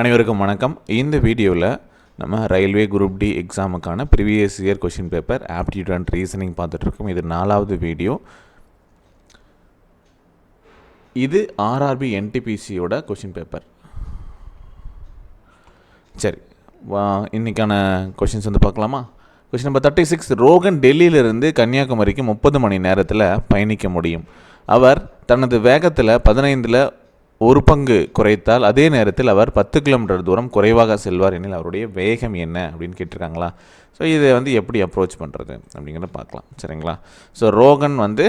அனைவருக்கும் வணக்கம். இந்த வீடியோவில் நம்ம railway group D எக்ஸாமுக்கான previous year question paper aptitude and reasoning பார்த்துட்ருக்கோம். இது நாலாவது வீடியோ. இது ஆர்ஆர்பி என்டிபிசியோட கொஷின் பேப்பர் சரி வா இன்றைக்கான கொஷின்ஸ் வந்து பார்க்கலாமா? Question number thirty six Rohan டெல்லியிலிருந்து கன்னியாகுமரிக்கு முப்பது மணி நேரத்தில் பயணிக்க முடியும். அவர் தனது வேகத்தில் பதினைந்தில் ஒரு பங்கு குறைத்தால் அதே நேரத்தில் அவர் பத்து கிலோமீட்டர் தூரம் குறைவாக செல்வார் எனில் அவருடைய வேகம் என்ன அப்படின்னு கேட்டிருக்காங்களா? ஸோ இதை வந்து எப்படி அப்ரோச் பண்ணுறது அப்படிங்கிறத பார்க்கலாம். சரிங்களா? ஸோ ரோகன் வந்து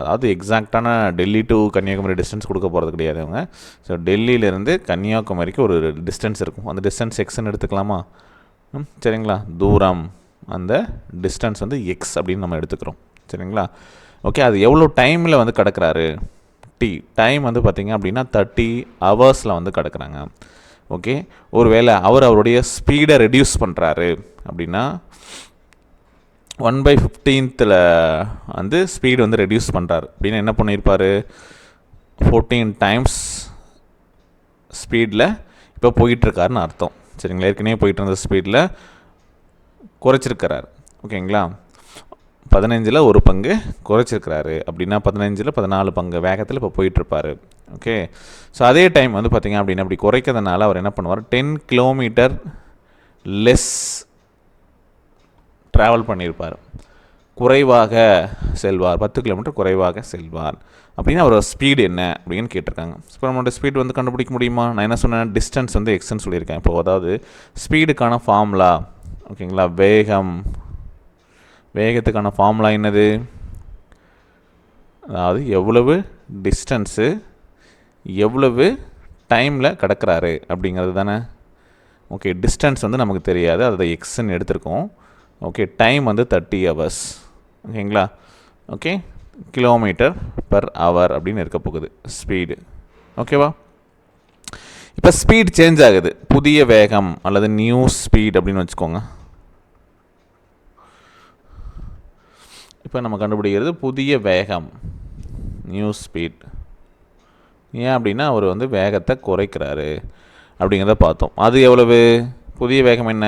அதாவது எக்ஸாக்டான டெல்லி டு கன்னியாகுமரி டிஸ்டன்ஸ் கொடுக்க போகிறது கிடையாது அவங்க. ஸோ டெல்லியிலேருந்து கன்னியாகுமரிக்கு ஒரு டிஸ்டன்ஸ் இருக்கும். அந்த டிஸ்டன்ஸ் எக்ஸ்ன்னு எடுத்துக்கலாமா? ம், சரிங்களா? தூரம் அந்த டிஸ்டன்ஸ் வந்து எக்ஸ் அப்படின்னு நம்ம எடுத்துக்கிறோம். சரிங்களா? ஓகே அது எவ்வளோ டைமில் வந்து கிடக்கிறாரு? தேர்ட்டி டைம் வந்து பார்த்திங்க அப்படின்னா தேர்ட்டி ஹவர்ஸில் வந்து கிடக்குறாங்க. ஓகே ஒருவேளை அவர் அவருடைய ஸ்பீடை ரெடியூஸ் பண்ணுறாரு அப்படின்னா ஒன் பை ஃபிஃப்டீன்த்தில் வந்து ஸ்பீடு வந்து ரெடியூஸ் பண்ணுறாரு அப்படின்னா என்ன பண்ணியிருப்பார் ஃபோர்டீன் டைம்ஸ் ஸ்பீடில் இப்போ போயிட்டுருக்காருன்னு அர்த்தம். சரிங்களா? ஏற்கனவே போயிட்டு இருந்த ஸ்பீடில் குறைச்சிருக்கிறார். ஓகேங்களா பதினஞ்சில் ஒரு பங்கு குறைச்சிருக்கிறாரு. அப்படின்னா பதினஞ்சில் பதினாலு பங்கு வேகத்தில் இப்போ போயிட்டுருப்பார். ஓகே ஸோ அதே டைம் வந்து பார்த்திங்க அப்படின்னா அப்படி குறைக்கிறதுனால அவர் என்ன பண்ணுவார்? டென் கிலோமீட்டர் லெஸ் ட்ராவல் பண்ணியிருப்பார். குறைவாக செல்வார். பத்து கிலோமீட்டர் குறைவாக செல்வார். அப்படின்னா அவரோட ஸ்பீடு என்ன அப்படின்னு கேட்டிருக்காங்க. இப்போ நம்மளோட ஸ்பீடு வந்து கண்டுபிடிக்க முடியுமா? நான் என்ன சொன்னேன் டிஸ்டன்ஸ் வந்து எக்ஸ்ன்னு சொல்லியிருக்கேன். இப்போ அதாவது ஸ்பீடுக்கான ஃபார்முலா ஓகேங்களா வேகம் வேகத்துக்கான ஃபார்முலா என்னது? அதாவது எவ்வளவு டிஸ்டன்ஸு எவ்வளவு டைமில் கடக்கிறாரு அப்படிங்கிறது தானே? ஓகே டிஸ்டன்ஸ் வந்து நமக்கு தெரியாது. அதை எக்ஸ்ன்னு எடுத்திருக்கோம். ஓகே டைம் வந்து தேர்ட்டி ஹவர்ஸ் ஓகேங்களா ஓகே கிலோமீட்டர் பர் ஹவர் அப்படின்னு இருக்க போகுது. ஸ்பீடு ஓகேவா இப்போ ஸ்பீட் சேஞ்ச் ஆகுது. புதிய வேகம் அல்லது நியூ ஸ்பீட் அப்படின்னு வச்சுக்கோங்க. இப்போ நம்ம கண்டுபிடிக்கிறது புதிய வேகம் நியூ ஸ்பீட் ஏன் அப்படின்னா அவர் வந்து வேகத்தை குறைக்கிறாரு அப்படிங்கிறத பார்த்தோம். அது எவ்வளவு? புதிய வேகம் என்ன?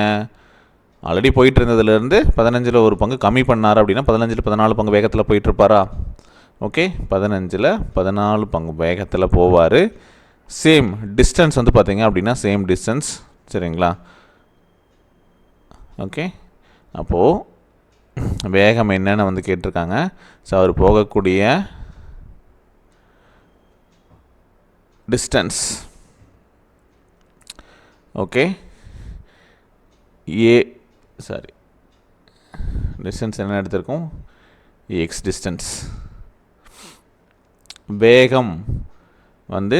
ஆல்ரெடி போயிட்டு இருந்ததுலேருந்து பதினஞ்சில் ஒரு பங்கு கம்மி பண்ணார் அப்படின்னா பதினஞ்சில் பதினாலு பங்கு வேகத்தில் போயிட்டுருப்பாரா? ஓகே பதினஞ்சில் பதினாலு பங்கு வேகத்தில் போவார். சேம் டிஸ்டன்ஸ் வந்து பார்த்தீங்க அப்படின்னா சேம் டிஸ்டன்ஸ் சரிங்களா? ஓகே அப்போது வேகம் என்னன்னு வந்து கேட்டிருக்காங்க. ஸோ அவர் போகக்கூடிய டிஸ்டன்ஸ் ஓகே ஏ சாரி டிஸ்டன்ஸ் என்ன எடுத்திருக்கோம்? எக்ஸ் டிஸ்டன்ஸ் வேகம் வந்து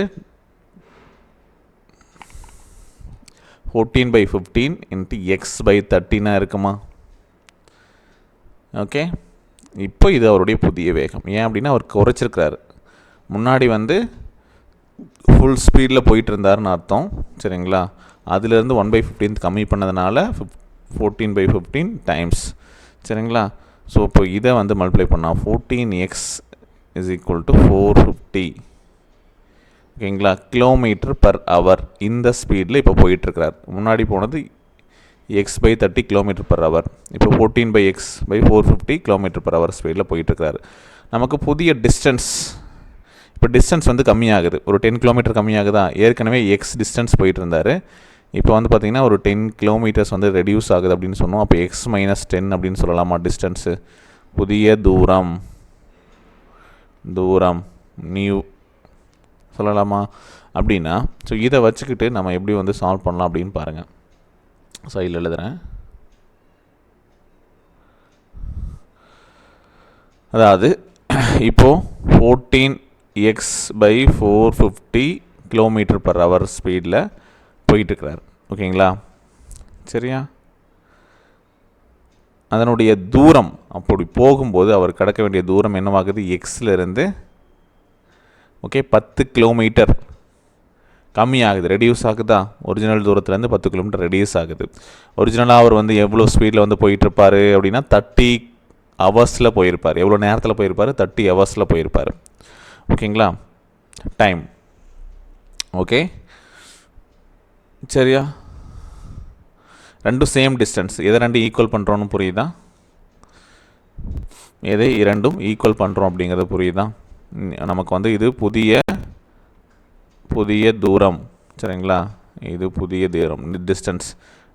fourteen by fifteen into X by தேர்ட்டீனாக இருக்குமா? ஓகே? இப்போ இது அவருடைய புதிய வேகம். ஏன் அப்படின்னா அவர் குறைச்சிருக்கிறாரு. முன்னாடி வந்து ஃபுல் ஸ்பீடில் போயிட்டு இருந்தாருன்னு அர்த்தம். சரிங்களா? அதுலேருந்து ஒன் பை ஃபிஃப்டீன் கம்மி பண்ணதுனால ஃபோர்டீன் பை ஃபிஃப்டீன் டைம்ஸ் சரிங்களா? ஸோ இப்போ இதை வந்து மல்டிப்ளை பண்ணால் fourteen X is equal to four fifty ஓகேங்களா? கிலோமீட்டர் பர் ஹவர் இந்த ஸ்பீடில் இப்போ போயிட்டுருக்கிறார். முன்னாடி போனது X by thirty kilometre per hour இப்போ fourteen by X by four fifty kilometre per hour ஸ்பீடில் போயிட்டுருக்காரு நமக்கு புதிய டிஸ்டன்ஸ் இப்போ டிஸ்டன்ஸ் வந்து கம்மியாகுது. ஒரு டென் கிலோமீட்டர் கம்மியாகுதா? ஏற்கனவே எக்ஸ் டிஸ்டன்ஸ் போயிட்டு இருந்தார் இப்போ வந்து பார்த்திங்கன்னா ஒரு டென் கிலோமீட்டர்ஸ் வந்து ரெடியூஸ் ஆகுது அப்படின்னு சொன்னோம். அப்போ எக்ஸ் மைனஸ் டென் அப்படின்னு சொல்லலாமா டிஸ்டன்ஸு புதிய தூரம். தூரம். நியூ சொல்லலாமா? அப்படின்னா ஸோ இதை வச்சுக்கிட்டு நம்ம எப்படி வந்து சால்வ் பண்ணலாம் அப்படின்னு பாருங்கள் சைடில் எழுதுகிறேன் அதாவது இப்போது fourteen X by four fifty kilometre per hour ஸ்பீடில் போயிட்டுருக்கிறார். ஓகேங்களா? சரியா? அதனுடைய தூரம் அப்படி போகும்போது அவர் கடக்க வேண்டிய தூரம் என்னவாகுது? எக்ஸ்லேருந்து ஓகே பத்து கிலோமீட்டர் கம்மியாகுது. ரெடியூஸ் ஆகுதா? ஒரிஜினல் தூரத்துலேருந்து பத்து கிலோமீட்டர் ரெடியூஸ் ஆகுது. ஒரிஜினலாக அவர் வந்து எவ்வளோ ஸ்பீடில் வந்து போயிட்டுருப்பார் அப்படின்னா தேர்ட்டி ஹவர்ஸில் போயிருப்பார். எவ்வளோ நேரத்தில் போயிருப்பார்? தேர்ட்டி ஹவர்ஸில் போயிருப்பார். ஓகேங்களா டைம் ஓகே சரியா? ரெண்டும் சேம் டிஸ்டன்ஸ் எதை ரெண்டும் ஈக்குவல் பண்ணுறோன்னு புரியுதா? எதை இரண்டும் ஈக்குவல் பண்ணுறோம் அப்படிங்கிறது புரியுதா? நமக்கு வந்து இது புதிய புதிய தூரம் சரிங்களா? இது புதிய தூரம் டிஸ்டன்ஸ்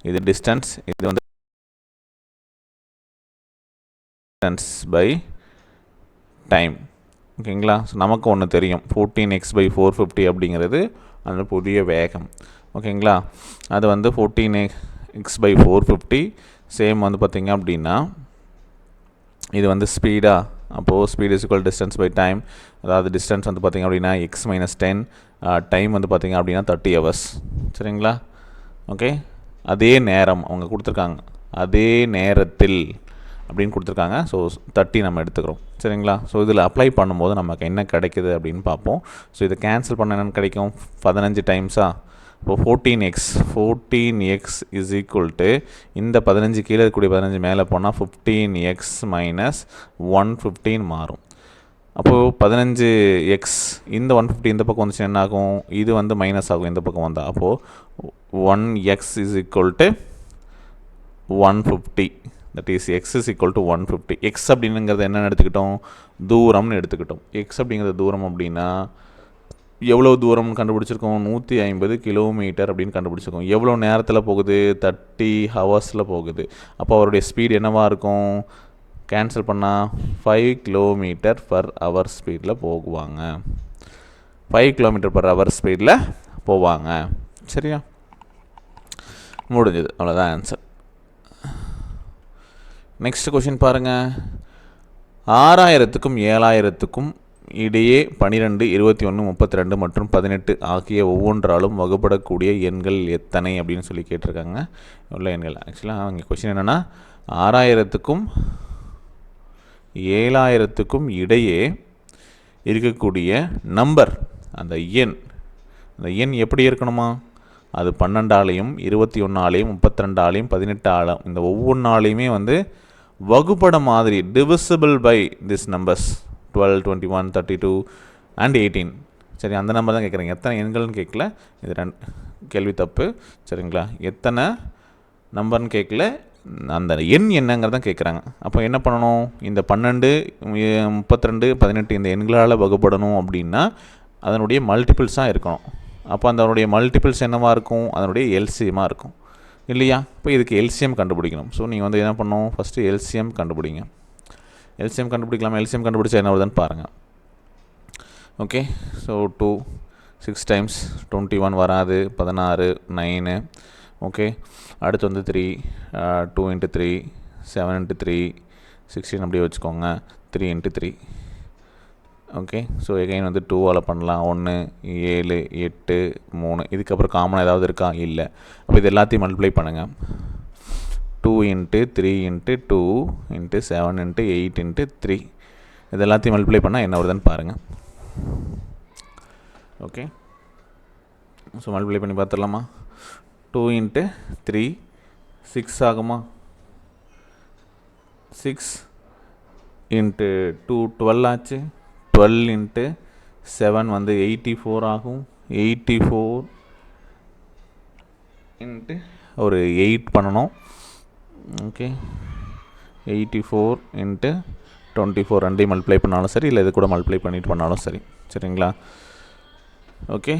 இது டிஸ்டன்ஸ் இது வந்து டிஸ்டன்ஸ் பை டைம் ஓகேங்களா? ஸோ நமக்கு ஒன்று தெரியும். Fourteen X by four fifty அப்படிங்கிறது அந்த புதிய வேகம் ஓகேங்களா? அது வந்து fourteen X by four fifty same வந்து பார்த்திங்க அப்படின்னா இது வந்து ஸ்பீடாக அப்போது speed is equal distance by time அதாவது டிஸ்டன்ஸ் வந்து பார்த்திங்க அப்படின்னா எக்ஸ் மைனஸ் டென் டைம் வந்து பார்த்திங்க அப்படின்னா தேர்ட்டி ஹவர்ஸ் சரிங்களா? ஓகே அதே நேரம் அவங்க கொடுத்துருக்காங்க. அதே நேரத்தில் அப்படின்னு கொடுத்துருக்காங்க. ஸோ தேர்ட்டி நம்ம எடுத்துக்கிறோம். சரிங்களா? ஸோ இதில் அப்ளை பண்ணும்போது நமக்கு என்ன கிடைக்குது அப்படின்னு பார்ப்போம். ஸோ இதை கேன்சல் பண்ண என்னென்னு கிடைக்கும்? பதினஞ்சு டைம்ஸாக இப்போ fourteen X fourteen X is equal to இந்த பதினஞ்சு கீழே இருக்கக்கூடிய பதினஞ்சு மேலே போனால் fifteen X minus one fifteen மாறும். அப்போது பதினஞ்சு எக்ஸ் இந்த ஒன் ஃபிஃப்டி இந்த பக்கம் வந்துச்சு என்ன ஆகும் இது வந்து மைனஸ் ஆகும் இந்த பக்கம் வந்தால் அப்போது one X is equal to one fifty that is X is equal to one fifty X அப்படிங்கிறத என்னென்னு எடுத்துக்கிட்டோம்? தூரம்னு எடுத்துக்கிட்டோம். எக்ஸ் அப்படிங்கிறது தூரம் அப்படின்னா எவ்வளோ தூரம் கண்டுபிடிச்சிருக்கோம்? நூற்றி ஐம்பது கிலோமீட்டர் அப்படின்னு கண்டுபிடிச்சிருக்கோம். எவ்வளோ நேரத்தில் போகுது? தேர்ட்டி ஹவர்ஸில் போகுது. அப்போ அவருடைய ஸ்பீட் என்னவாக இருக்கும்? கேன்சல் பண்ணால் ஃபைவ் கிலோமீட்டர் பர் ஹவர் ஸ்பீடில் போகுவாங்க. ஃபைவ் கிலோமீட்டர் பர் ஹவர் ஸ்பீடில் போவாங்க. சரியா? முடிஞ்சது. அவ்வளோதான் ஆன்சர் நெக்ஸ்ட் கொஷின் பாருங்கள் ஆறாயிரத்துக்கும் ஏழாயிரத்துக்கும் இடையே பனிரெண்டு இருபத்தி ஒன்று முப்பத்தி ரெண்டு மற்றும் பதினெட்டு ஆகிய ஒவ்வொன்றாலும் வகுப்படக்கூடிய எண்கள் எத்தனை அப்படின்னு சொல்லி கேட்டிருக்காங்க. உள்ள எண்கள். ஆக்சுவலாக அவங்க கொஷின் என்னென்னா ஆறாயிரத்துக்கும் ஏழாயிரத்துக்கும் இடையே இருக்கக்கூடிய நம்பர் அந்த எண் அந்த எண் எப்படி இருக்கணுமா? அது பன்னெண்டாலையும் இருபத்தி ஒன்றாலையும் முப்பத்தி ரெண்டாலையும் பதினெட்டு ஆளும் இந்த ஒவ்வொன்றாலையுமே வந்து வகுப்பட மாதிரி divisible by this numbers twelve twenty one thirty two and eighteen சரி அந்த நம்பர் தான் கேட்குறீங்க எத்தனை எண்கள்னு கேட்கல இது ரெண்டு கேள்வி தப்பு. சரிங்களா? எத்தனை நம்பர்னு கேட்கல அந்த எண் என்னங்கிறதான் கேட்குறாங்க அப்போ என்ன பண்ணணும்? இந்த பன்னெண்டு முப்பத்திரெண்டு பதினெட்டு இந்த எண்களால் வகுப்படணும் அப்படின்னா அதனுடைய மல்டிபிள்ஸாக இருக்கணும். அப்போ அதனுடைய மல்டிபிள்ஸ் என்னவாக இருக்கும்? அதனுடைய எல்சிஎமாக இருக்கும். இல்லையா? இப்போ இதுக்கு எல்சிஎம் கண்டுபிடிக்கணும். ஸோ நீங்கள் வந்து என்ன பண்ணணும்? ஃபஸ்ட்டு எல்சிஎம் கண்டுபிடிங்க. எல்சிஎம் கண்டுபிடிக்கலாமா? எல்சிஎம் கண்டுபிடிச்சா என்ன வருதுன்னு பாருங்கள் okay so two six times twenty one வராது. பதினாறு நைனு ஓகே அடுத்து வந்து three two into three seven into three sixteen அப்படியே வச்சுக்கோங்க. Three into three okay so again வந்து டூவால் பண்ணலாம். ஒன்று ஏழு எட்டு மூணு. இதுக்கப்புறம் காமனாக ஏதாவது இருக்கா? இல்லை. அப்போ இது எல்லாத்தையும் மல்டிப்ளை பண்ணுங்கள் two into three into two into seven into eight into three இது எல்லாத்தையும் மல்டிப்ளை பண்ணால் என்ன வருதுன்னு பாருங்கள் ஓகே ஸோ மல்டிப்ளை பண்ணி பார்த்துடலாமா? டூ இன்ட்டு த்ரீ சிக்ஸ் ஆகுமா? சிக்ஸ் இன்ட்டு டூ டுவெல் ஆச்சு. டுவெல் இன்ட்டு செவன் வந்து எயிட்டி ஃபோர் ஆகும். எயிட்டி ஃபோர் இன்ட்டு ஒரு எயிட் பண்ணணும். Okay eighty four into twenty four ரெண்டையும் மல்டிப்ளை பண்ணாலும் சரி இல்லை இது கூட மல்டிப்ளை பண்ணிட்டு பண்ணாலும் சரி. சரிங்களா? Okay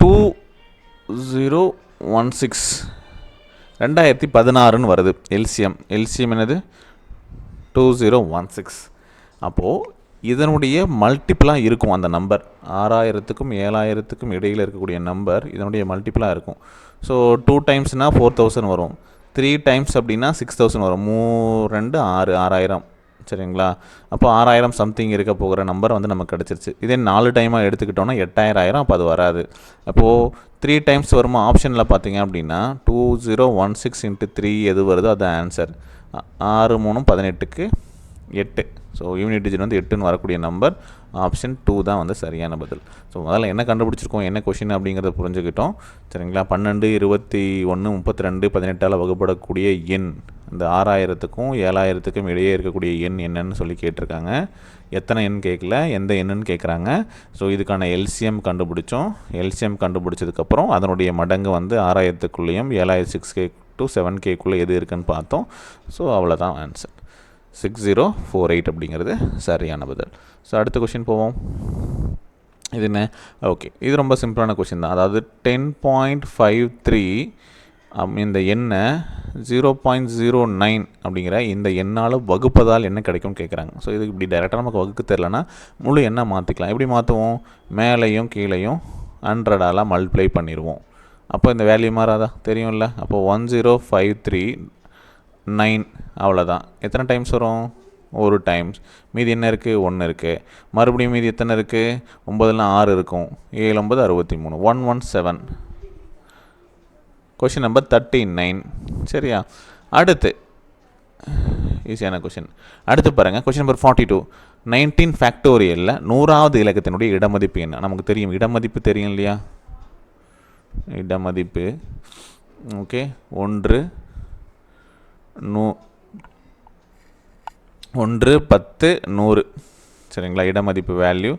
two zero one six ரெண்டாயிரத்தி பதினாறுன்னு வருது. எல்சிஎம். எல்சிஎம் என்னது? டூ ஜீரோ ஒன் சிக்ஸ் அப்போது இதனுடைய மல்டிப்புளாக இருக்கும் அந்த நம்பர் ஆறாயிரத்துக்கும் ஏழாயிரத்துக்கும் இடையில் இருக்கக்கூடிய நம்பர் இதனுடைய மல்டிப்புளாக இருக்கும். ஸோ டூ டைம்ஸ்னால் ஃபோர் தௌசண்ட் வரும். த்ரீ டைம்ஸ் அப்படின்னா சிக்ஸ் தௌசண்ட் வரும். மூ ரெண்டு ஆறு ஆறாயிரம். சரிங்களா? அப்போ ஆறாயிரம் சம்திங் இருக்க போகிற நம்பர் வந்து நமக்கு கிடச்சிருச்சு. இதே நாலு டைமாக எடுத்துக்கிட்டோன்னா எட்டாயிரம் ஆயிரம் அப்போ அது வராது. அப்போது த்ரீ டைம்ஸ் வருமா? ஆப்ஷனில் பார்த்தீங்க அப்படின்னா two zero one six into three எது வருதோ அது ஆன்சர் ஆறு மூணும் பதினெட்டுக்கு எட்டு. ஸோ யூனிட் டிஜிட் வந்து எட்டுன்னு வரக்கூடிய நம்பர் ஆப்ஷன் டூ தான் வந்து சரியான பதில். ஸோ முதல்ல என்ன கண்டுபிடிச்சிருக்கோம் என்ன கொஷின் அப்படிங்கிறத புரிஞ்சுக்கிட்டோம். சரிங்களா? பன்னெண்டு இருபத்தி ஒன்று முப்பத்தி ரெண்டு பதினெட்டால் வகுப்படக்கூடிய எண். இந்த ஆறாயிரத்துக்கும் ஏழாயிரத்துக்கும் இடையே இருக்கக்கூடிய எண் என்னன்னு சொல்லி கேட்டிருக்காங்க. எத்தனை எண் கேட்கல எந்த எண்ணுன்னு கேட்குறாங்க ஸோ இதுக்கான எல்சிஎம் கண்டுபிடிச்சோம். எல்சிஎம் கண்டுபிடிச்சதுக்கப்புறம் அதனுடைய மடங்கு வந்து ஆறாயிரத்துக்குள்ளேயும் ஏழாயிரம் சிக்ஸ் கே டு செவன் கேக்குள்ளே எது இருக்குன்னு பார்த்தோம். ஸோ அவ்வளோதான் answer six zero four eight அப்படிங்கிறது சரியான பதில். ஸோ அடுத்த கொஷின் போவோம். இது என்ன? ஓகே இது ரொம்ப சிம்பிளான கொஷின் தான். அதாவது டென் பாயிண்ட் ஃபைவ் த்ரீ இந்த எண்ணை ஜீரோ பாயிண்ட் ஜீரோ நைன் அப்படிங்கிற இந்த எண்ணால் வகுப்பதால் என்ன கிடைக்கும்னு கேட்குறாங்க ஸோ இதுக்கு இப்படி டைரெக்டாக நமக்கு வகுக்க தெரிலனா முழு எண்ணை மாற்றிக்கலாம் எப்படி மாற்றுவோம் மேலேயும் கீழேயும் ஹண்ட்ரடால் மல்டிப்ளை பண்ணிடுவோம். அப்போ இந்த வேல்யூ மாறாதா? தெரியும்ல. அப்போ one zero five three nine அவ்வளோதான் எத்தனை டைம்ஸ் வரும்? ஒரு டைம்ஸ் மீதி என்ன இருக்குது ஒன்று இருக்குது மறுபடியும் மீதி எத்தனை இருக்குது ஒம்பதுலாம் ஆறு இருக்கும். ஏழு ஒம்பது அறுபத்தி மூணு one one seven question number thirty nine சரியா? அடுத்து. ஈஸியான கொஷின் அடுத்து பாருங்கள் question number forty two nineteen ஃபேக்டோரியலில் நூறாவது இலக்கத்தினுடைய இடமதிப்பு என்ன? நமக்கு தெரியும். இடமதிப்பு தெரியும் இல்லையா? இடமதிப்பு. ஓகே. ஒன்று நூ ஒன்று பத்து நூறு. சரிங்களா? இடமதிப்பு வேல்யூ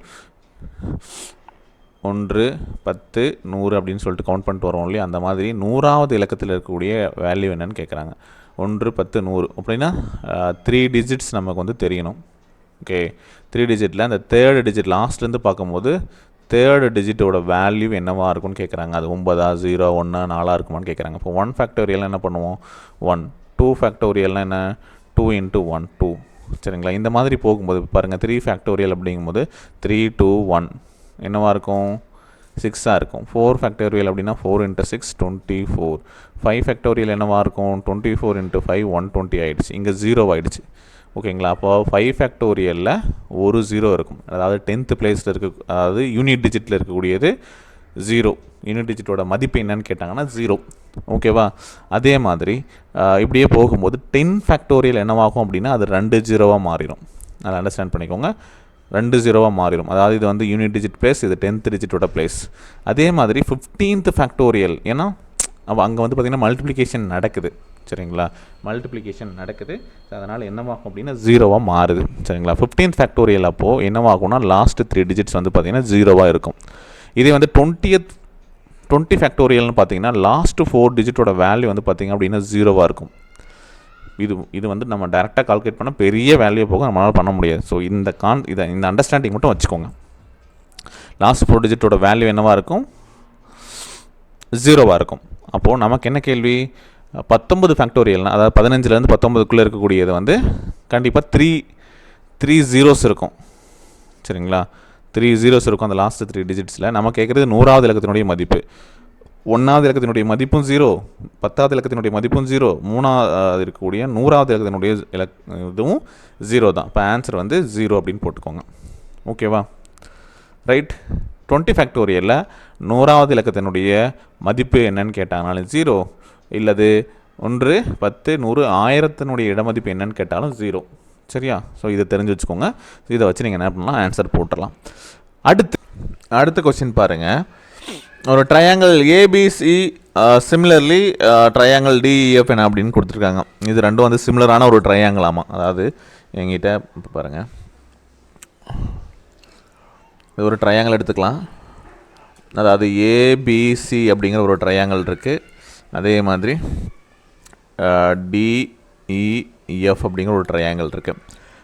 ஒன்று பத்து நூறு அப்படின்னு சொல்லிட்டு கவுண்ட் பண்ணிட்டு வரோம் இல்லையா? அந்த மாதிரி நூறாவது இலக்கத்தில் இருக்கக்கூடிய வேல்யூ என்னன்னு கேட்குறாங்க ஒன்று பத்து நூறு. அப்படின்னா த்ரீ டிஜிட்ஸ் நமக்கு வந்து தெரியணும். ஓகே. த்ரீ டிஜிட்டில் அந்த தேர்டு டிஜிட் லாஸ்ட்லேருந்து பார்க்கும்போது தேர்டு டிஜிட்டோட வேல்யூ என்னவாக இருக்கும்னு கேட்குறாங்க அது ஒன்பதா ஜீரோ ஒன்றா நாலாக இருக்குமான்னு கேட்குறாங்க இப்போ ஒன் ஃபேக்டோரியல் என்ன பண்ணுவோம்? ஒன் டூ ஃபேக்டோரியல்னால் என்ன? டூ இன்ட்டு ஒன் டூ சரிங்களா? இந்த மாதிரி போகும்போது பாருங்கள் த்ரீ ஃபேக்டோரியல் அப்படிங்கும்போது த்ரீ டூ ஒன் என்னவாக இருக்கும்? சிக்ஸாக இருக்கும். ஃபோர் ஃபேக்டோரியல் அப்படின்னா four into six twenty four five factorial என்னவா இருக்கும்? Twenty four into five one twenty ஆகிடுச்சு இங்கே ஜீரோ ஆகிடுச்சு ஓகேங்களா? அப்போ ஃபைவ் ஃபேக்டோரியலில் ஒரு ஜீரோ இருக்கும். அதாவது டென்த்து பிளேஸில் இருக்க அதாவது யூனிட் டிஜிட்டில் இருக்கக்கூடியது ஜீரோ யூனிட் டிஜிட்டோட மதிப்பு என்னன்னு கேட்டாங்கன்னா ஜீரோ ஓகேவா? அதே மாதிரி இப்படியே போகும்போது டென் ஃபேக்டோரியல் என்னவாகும் அப்படின்னா அது ரெண்டு ஜீரோவாக மாறிடும். அதை அண்டர்ஸ்டாண்ட் பண்ணிக்கோங்க. ரெண்டு ஜீரோவாக மாறிடும். அதாவது இது வந்து யூனிட் டிஜிட் பிளேஸ் இது டென்த் டிஜிட்டோட பிளேஸ் அதே மாதிரி ஃபிஃப்டீன்த் ஃபேக்டோரியல் ஏன்னா அங்கே வந்து பார்த்திங்கன்னா மல்டிப்ளிகேஷன் நடக்குது. சரிங்களா? மல்டிப்ளிகேஷன் நடக்குது. அதனால் என்னவாகும் அப்படின்னா ஜீரோவாக மாறுது. சரிங்களா? ஃபிஃப்டீன்த் ஃபேக்டோரியல் அப்போது என்னவாகும்னா லாஸ்ட்டு த்ரீ டிஜிட்ஸ் வந்து பார்த்திங்கன்னா ஜீரோவாக இருக்கும். இதே வந்து டுவெண்ட்டியத் டுவெண்ட்டி ஃபேக்டோரியல்னு பார்த்தீங்கன்னா லாஸ்ட்டு ஃபோர் டிஜிட்டோட வேல்யூ வந்து பார்த்திங்க அப்படின்னா ஜீரோவாக இருக்கும். இது இது வந்து நம்ம டேரெக்டாக கால்குலேட் பண்ண பெரிய வேல்யூ போக நம்மளால் பண்ண முடியாது. ஸோ இந்த கான் இதை இந்த அண்டர்ஸ்டாண்டிங் மட்டும் வச்சுக்கோங்க. லாஸ்ட் ஃபோர் டிஜிட்டோட வேல்யூ என்னவாக இருக்கும்? ஜீரோவாக இருக்கும். அப்போது நமக்கு என்ன கேள்வி? பத்தொம்பது ஃபேக்டோரியல்னால் அதாவது பதினஞ்சுலேருந்து பத்தொம்பதுக்குள்ளே இருக்கக்கூடியது வந்து கண்டிப்பாக த்ரீ த்ரீ ஜீரோஸ் இருக்கும். சரிங்களா? த்ரீ ஜீரோஸ் இருக்கும் அந்த லாஸ்ட் த்ரீ டிஜிட்ஸில் நம்ம கேட்குறது நூறாவது இலக்கத்தினுடைய மதிப்பு. ஒன்றாவது இலக்கத்தினுடைய மதிப்பும் ஜீரோ பத்தாவது இலக்கத்தினுடைய மதிப்பும் ஜீரோ மூணாவது இருக்கக்கூடிய நூறாவது இலக்கத்தினுடைய இலக் இதுவும் ஜீரோ தான். இப்போ ஆன்சர் வந்து ஜீரோ அப்படின்னு போட்டுக்கோங்க. ஓகேவா? ரைட் டுவெண்ட்டி ஃபேக்டோரியலில் நூறாவது இலக்கத்தினுடைய மதிப்பு என்னன்னு கேட்டாங்கனாலும் ஜீரோ இல்லது ஒன்று பத்து நூறு ஆயிரத்தினுடைய இடமதிப்பு என்னன்னு கேட்டாலும் ஜீரோ சரியா? ஸோ இதை தெரிஞ்சு வச்சுக்கோங்க. இதை வச்சு நீங்கள் என்ன பண்ணலாம்? ஆன்சர் போட்டுடலாம். அடுத்து அடுத்த கொஸ்டின் பாருங்கள் ஒரு triangle ABC similarly triangle DEF என்ன அப்படின்னு கொடுத்துருக்காங்க. இது ரெண்டும் வந்து சிமிலரான ஒரு ட்ரையாங்கிளாமா அதாவது எங்கிட்ட இப்போ பாருங்கள் இது ஒரு ட்ரையாங்கிள் எடுத்துக்கலாம். அதாவது ஏபிசி அப்படிங்கிற ஒரு ட்ரையாங்கிள் இருக்குது அதே மாதிரி டிஇஎஃப் e, அப்படிங்கிற ஒரு ட்ரையாங்கிள் இருக்குது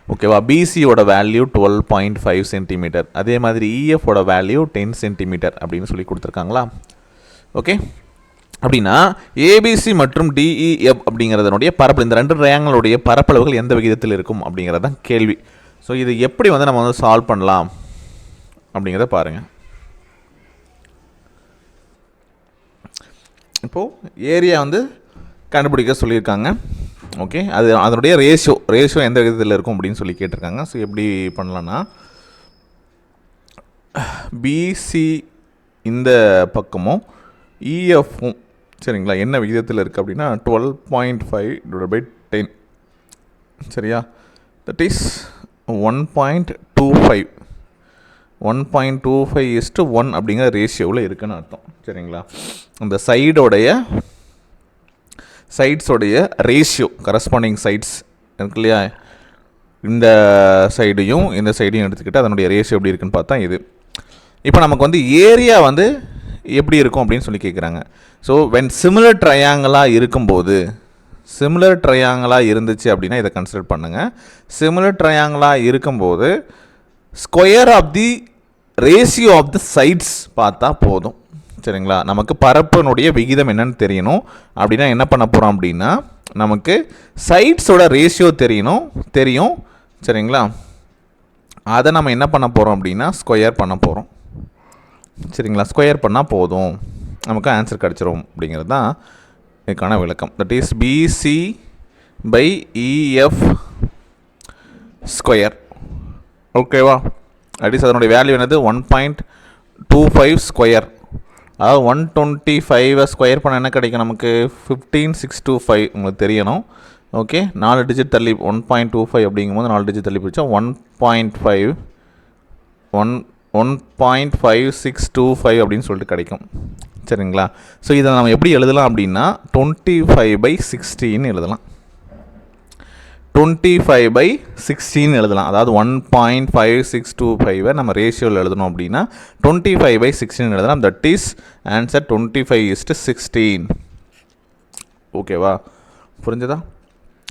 ஓகேவா பிசியோட value twelve point five centimetre அதே மாதிரி இஎஃபோட வேல்யூ டென் சென்டிமீட்டர் அப்படின்னு சொல்லி கொடுத்துருக்காங்களா? ஓகே அப்படின்னா ஏபிசி மற்றும் டிஇஎஃப் e, அப்படிங்கிறதனுடைய பரப்பு இந்த ரெண்டு ட்ரையாங்களுடைய பரப்பளவுகள் எந்த விகிதத்தில் இருக்கும் அப்படிங்கிறது தான் கேள்வி. ஸோ இது எப்படி வந்து நம்ம வந்து சால்வ் பண்ணலாம் அப்படிங்கிறத பாருங்கள் இப்போது ஏரியா வந்து கண்டுபிடிக்க சொல்லியிருக்காங்க. ஓகே அது அதனுடைய ரேஷியோ ரேஷியோ எந்த விதத்தில் இருக்கும் அப்படின்னு சொல்லி கேட்டிருக்காங்க. ஸோ எப்படி பண்ணலான்னா பிசி இந்த பக்கமும் இஎஃப்பும் சரிங்களா என்ன விகிதத்தில் இருக்குது அப்படின்னா twelve point five by ten சரியா? That is one point two five one point two five is to one அப்படிங்கிற ரேஷியோவில் இருக்குன்னு அர்த்தம். சரிங்களா? இந்த சைடோடைய சைட்ஸோடைய ரேஷியோ கரஸ்பாண்டிங் சைட்ஸ் இருக்கு இல்லையா? இந்த சைடையும் இந்த சைடையும் எடுத்துக்கிட்டு அதனுடைய ரேஷியோ எப்படி இருக்குன்னு பார்த்தா இது. இப்போ நமக்கு வந்து ஏரியா வந்து எப்படி இருக்கும் அப்படின்னு சொல்லி கேட்குறாங்க ஸோ வென் சிமிலர் ட்ரையாங்கலாக இருக்கும்போது சிமிலர் ட்ரையாங்கலாக இருந்துச்சு அப்படின்னா இதை கன்சிடர் பண்ணுங்கள் சிமிலர் ட்ரையாங்கலாக இருக்கும்போது square of the ratio of the sides பார்த்தா போதும். சரிங்களா? நமக்கு பரப்பினுடைய விகிதம் என்னன்னு தெரியணும். அப்படின்னா என்ன பண்ண போகிறோம் அப்படின்னா நமக்கு சைட்ஸோட ரேஷியோ தெரியணும். தெரியும். சரிங்களா? அதை நம்ம என்ன பண்ண போகிறோம் அப்படின்னா ஸ்கொயர் பண்ண போகிறோம் சரிங்களா? ஸ்கொயர் பண்ணால் போதும். நமக்கு ஆன்சர் கிடச்சிரும் அப்படிங்கிறது தான் இதுக்கான விளக்கம். That is BC by EF square ஓகேவா அட்லீஸ்ட் அதனுடைய வேல்யூ என்னது? One point two five square அதாவது ஒன் டுவெண்ட்டி ஃபைவை ஸ்கொயர் பண்ண என்ன கிடைக்கும் நமக்கு? ஃபிஃப்டீன் சிக்ஸ் டூ ஃபைவ் உங்களுக்கு தெரியணும். ஓகே நாலு டிஜிட் தள்ளி ஒன் பாயிண்ட் டூ ஃபைவ் அப்படிங்கும்போது நாலு டிஜிட் தள்ளி பிடிச்சா one point five one one point five six two five அப்படின்னு சொல்லிட்டு கிடைக்கும். சரிங்களா? ஸோ இதை நம்ம எப்படி எழுதலாம் அப்படின்னா டுவெண்ட்டி ஃபைவ் பை சிக்ஸ்டின்னு எழுதலாம். டுவெண்ட்டி ஃபைவ் பை சிக்ஸ்டீன் எழுதலாம். அதாவது one point five six two ஃபைவை நம்ம ரேஷியோவில் எழுதணும் அப்படின்னா டுவெண்ட்டி ஃபைவ் பை சிக்ஸ்டீன் எழுதலாம். That is answer twenty five is to sixteen ஓகேவா புரிஞ்சதா?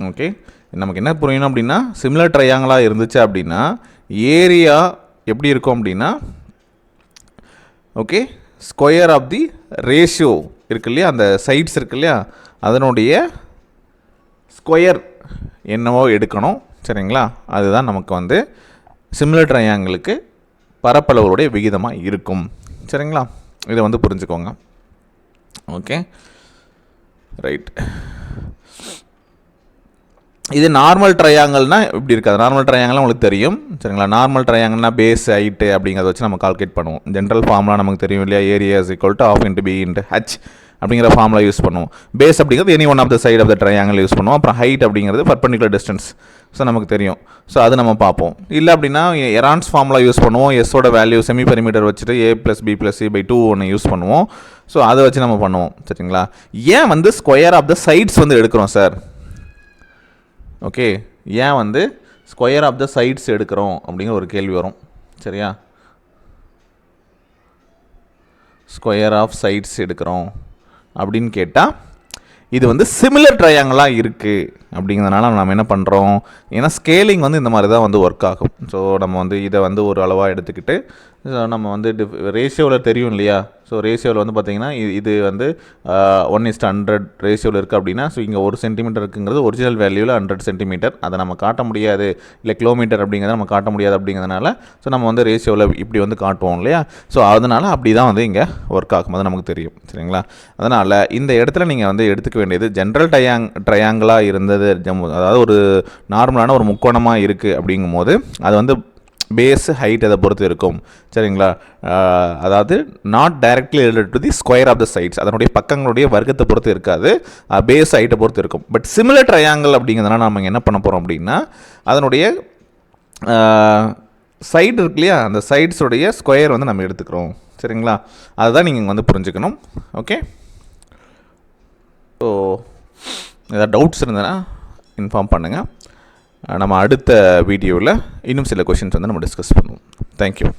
ஓகே நமக்கு என்ன புரியணும் அப்படின்னா சிமிலர் ட்ரையாங்கலாக இருந்துச்சு அப்படின்னா ஏரியா எப்படி இருக்கும் அப்படின்னா okay square of the ratio இருக்கு இல்லையா? அந்த சைட்ஸ் இருக்கு இல்லையா? அதனுடைய ஸ்கொயர் என்னவோ எடுக்கணும் சரிங்களா? அதுதான் நமக்கு வந்து சிமிலர் ட்ரையாங்கிளுக்கு பரப்பளவுடைய விகிதமாக இருக்கும் சரிங்களா? இதை வந்து புரிஞ்சுக்கோங்க. ஓகே? ரைட் இது நார்மல் ட்ரையாங்கல்னால் இப்படி இருக்காது. நார்மல் ட்ரையாங்கல் உங்களுக்கு தெரியும் சரிங்களா? நார்மல் ட்ரையாங்கல்னால் பேஸ் ஹைட்டு அப்படிங்கிறத வச்சு நம்ம கால்குலேட் பண்ணுவோம். ஜென்ரல் ஃபார்ம்லாம் நமக்கு தெரியும் இல்லையா? Area is equal to half into b into h அப்படிங்கிற ஃபார்முலா யூஸ் பண்ணுவோம். பேஸ் அப்படிங்கிறது any one of the side of the triangle use பண்ணுவோம். அப்புறம் ஹைட் அப்படிங்கிறது பர்பண்டிகுலர் டிஸ்டன்ஸ் ஸோ நமக்கு தெரியும். ஸோ அது நம்ம பார்ப்போம். இல்லை அப்படின்னா எரான்ஸ் ஃபார்முலா யூஸ் பண்ணுவோம். எஸ்ஸோட வேல்யூ செமி பெரிமீட்டர் வச்சுட்டு a plus b plus c by two ஒன்று யூஸ் பண்ணுவோம். ஸோ அதை வச்சு நம்ம பண்ணுவோம். சரிங்களா? ஏன் வந்து ஸ்கொயர் ஆஃப் த சைட்ஸ் வந்து எடுக்கிறோம் சார் ஓகே ஏன் வந்து ஸ்கொயர் ஆஃப் த சைட்ஸ் எடுக்கிறோம் அப்படிங்கிற ஒரு கேள்வி வரும். சரியா? ஸ்கொயர் ஆஃப் சைட்ஸ் எடுக்கிறோம். அப்படின்னு கேட்டால் இது வந்து சிமிலர் ட்ரையாங்கலாக இருக்குது அப்படிங்கிறதுனால நம்ம என்ன பண்ணுறோம் ஏன்னா ஸ்கேலிங் வந்து இந்த மாதிரி தான் வந்து ஒர்க் ஆகும். ஸோ நம்ம வந்து இதை வந்து ஒரு அளவாக எடுத்துக்கிட்டு நம்ம வந்து டிஃப் ரேஷியோவில் தெரியும் இல்லையா? ஸோ ரேஷியோவில் வந்து பார்த்திங்கன்னா இது இது வந்து ஒன் இஸ்ட் ஹண்ட்ரட் ரேஷியோவில் இருக்குது அப்படின்னா ஸோ இங்கே ஒரு சென்டிமீட்டர் இருக்குங்கிறது ஒரிஜினல் வேல்யூவில் ஹண்ட்ரட் சென்டிமீட்டர் அதை நம்ம காட்ட முடியாது. இல்லை கிலோமீட்டர் அப்படிங்கிறத நம்ம காட்ட முடியாது அப்படிங்கிறதுனால ஸோ நம்ம வந்து ரேஷியோவில் இப்படி வந்து காட்டுவோம் இல்லையா? ஸோ அதனால் அப்படி தான் வந்து இங்கே ஒர்க் ஆகும்போது நமக்கு தெரியும். சரிங்களா? அதனால் இந்த இடத்துல நீங்கள் வந்து எடுத்துக்க வேண்டியது ஜென்ரல் டயாங் ட்ரையாங்கிளாக இருந்தது ஜம்மு அதாவது ஒரு நார்மலான ஒரு முக்கோணமாக இருக்குது அப்படிங்கும்போது அது வந்து பேஸு ஹைட் அதை பொறுத்து இருக்கும்? சரிங்களா? அதாவது not directly related to the square of the sides அதனுடைய பக்கங்களுடைய வர்க்கத்தை பொறுத்து இருக்காது. பேஸ் ஹைட்டை பொறுத்து இருக்கும். பட் சிமிலர் ட்ரையாங்கிள் அப்படிங்கிறதுனால நம்ம என்ன பண்ண போகிறோம் அப்படின்னா அதனுடைய சைடு இருக்கு இல்லையா? அந்த சைட்ஸுடைய ஸ்கொயர் வந்து நம்ம எடுத்துக்கிறோம். சரிங்களா? அதுதான் நீங்கள் வந்து புரிஞ்சுக்கணும். ஓகே ஸோ ஏதாவது டவுட்ஸ் இருந்ததுன்னா இன்ஃபார்ம் பண்ணுங்கள் நம்ம அடுத்த வீடியோவில் இன்னும் சில கொஷின்ஸ் வந்து நம்ம டிஸ்கஸ் பண்ணுவோம் தேங்க்யூ